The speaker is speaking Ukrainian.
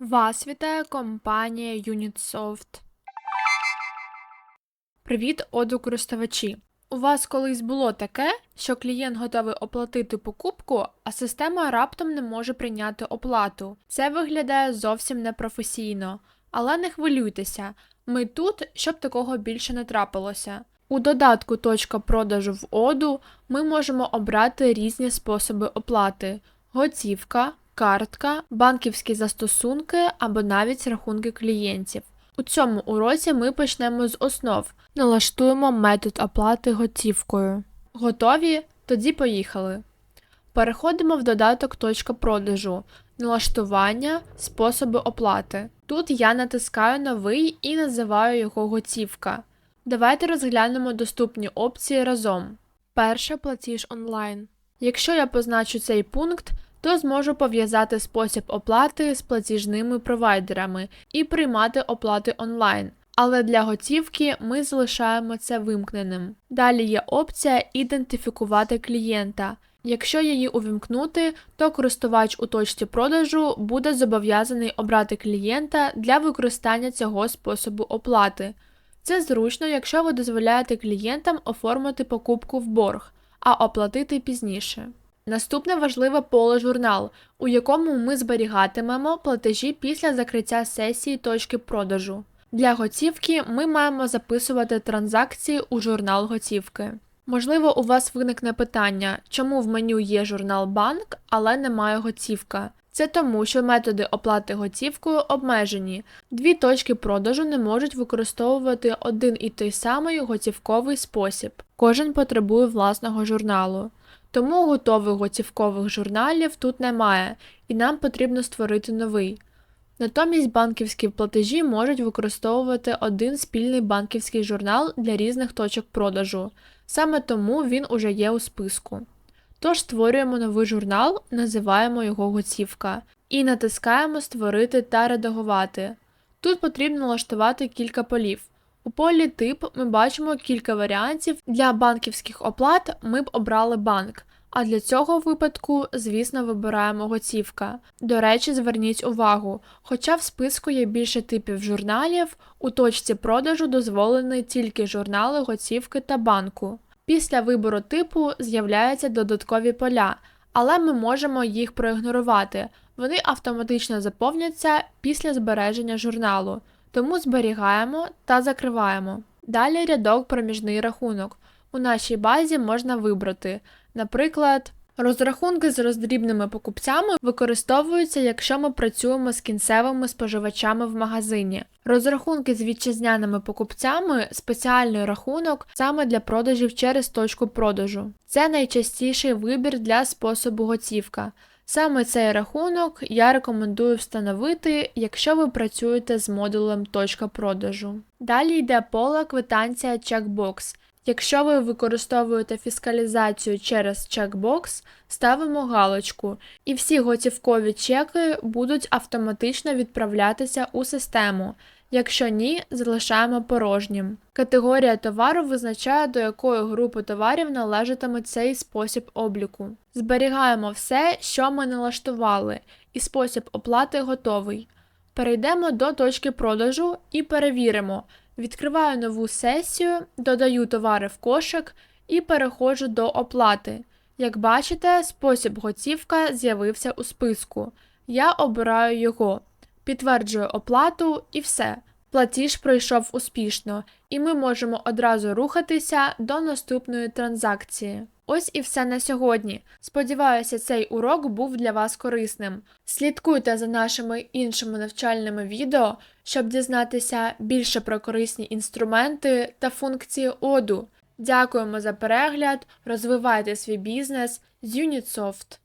Вас вітає компанія Unitsoft. Привіт, оду користувачі. У вас колись було таке, що клієнт готовий оплатити покупку, а система раптом не може прийняти оплату. Це виглядає зовсім непрофесійно. Але не хвилюйтеся, ми тут, щоб такого більше не трапилося. У додатку точка продажу в оду ми можемо обрати різні способи оплати: готівка, картка, банківські застосунки або навіть рахунки клієнтів. У цьому уроці ми почнемо з основ. Налаштуємо метод оплати готівкою. Готові? Тоді поїхали. Переходимо в додаток точка продажу, налаштування, способи оплати. Тут я натискаю новий і називаю його готівка. Давайте розглянемо доступні опції разом. Перше платіж онлайн. Якщо я позначу цей пункт, то зможу пов'язати спосіб оплати з платіжними провайдерами і приймати оплати онлайн. Але для готівки ми залишаємо це вимкненим. Далі є опція ідентифікувати клієнта. Якщо її увімкнути, то користувач у точці продажу буде зобов'язаний обрати клієнта для використання цього способу оплати. Це зручно, якщо ви дозволяєте клієнтам оформити покупку в борг, а оплатити пізніше. Наступне важливе поле журнал, у якому ми зберігатимемо платежі після закриття сесії точки продажу. Для готівки ми маємо записувати транзакції у журнал готівки. Можливо, у вас виникне питання, чому в меню є журнал банк, але немає готівка. Це тому, що методи оплати готівкою обмежені. Дві точки продажу не можуть використовувати один і той самий готівковий спосіб. Кожен потребує власного журналу. Тому готових готівкових журналів тут немає, і нам потрібно створити новий. Натомість банківські платежі можуть використовувати один спільний банківський журнал для різних точок продажу. Саме тому він уже є у списку. Тож створюємо новий журнал, називаємо його готівка, і натискаємо Створити та редагувати. Тут потрібно налаштувати кілька полів. У полі тип ми бачимо кілька варіантів. Для банківських оплат ми б обрали банк, а для цього випадку, звісно, вибираємо готівка. До речі, зверніть увагу, хоча в списку є більше типів журналів, у точці продажу дозволені тільки журнали готівки та банку. Після вибору типу з'являються додаткові поля, але ми можемо їх проігнорувати. Вони автоматично заповняться після збереження журналу, тому зберігаємо та закриваємо. Далі рядок проміжний рахунок. У нашій базі можна вибрати, наприклад, розрахунки з роздрібними покупцями використовуються, якщо ми працюємо з кінцевими споживачами в магазині. Розрахунки з вітчизняними покупцями спеціальний рахунок саме для продажів через точку продажу. Це найчастіший вибір для способу готівка. Саме цей рахунок я рекомендую встановити, якщо ви працюєте з модулем точка продажу. Далі йде поле квитанція чекбокс. Якщо ви використовуєте фіскалізацію через чекбокс, ставимо галочку, і всі готівкові чеки будуть автоматично відправлятися у систему. Якщо ні, залишаємо порожнім. Категорія товару визначає, до якої групи товарів належатиме цей спосіб обліку. Зберігаємо все, що ми налаштували, і спосіб оплати готовий. Перейдемо до точки продажу і перевіримо. Відкриваю нову сесію, додаю товари в кошик і переходжу до оплати. Як бачите, спосіб готівка з'явився у списку. Я обираю його, підтверджую оплату і все. Платіж пройшов успішно, і ми можемо одразу рухатися до наступної транзакції. Ось і все на сьогодні. Сподіваюся, цей урок був для вас корисним. Слідкуйте за нашими іншими навчальними відео, щоб дізнатися більше про корисні інструменти та функції оду. Дякуємо за перегляд, розвивайте свій бізнес з Unitsoft.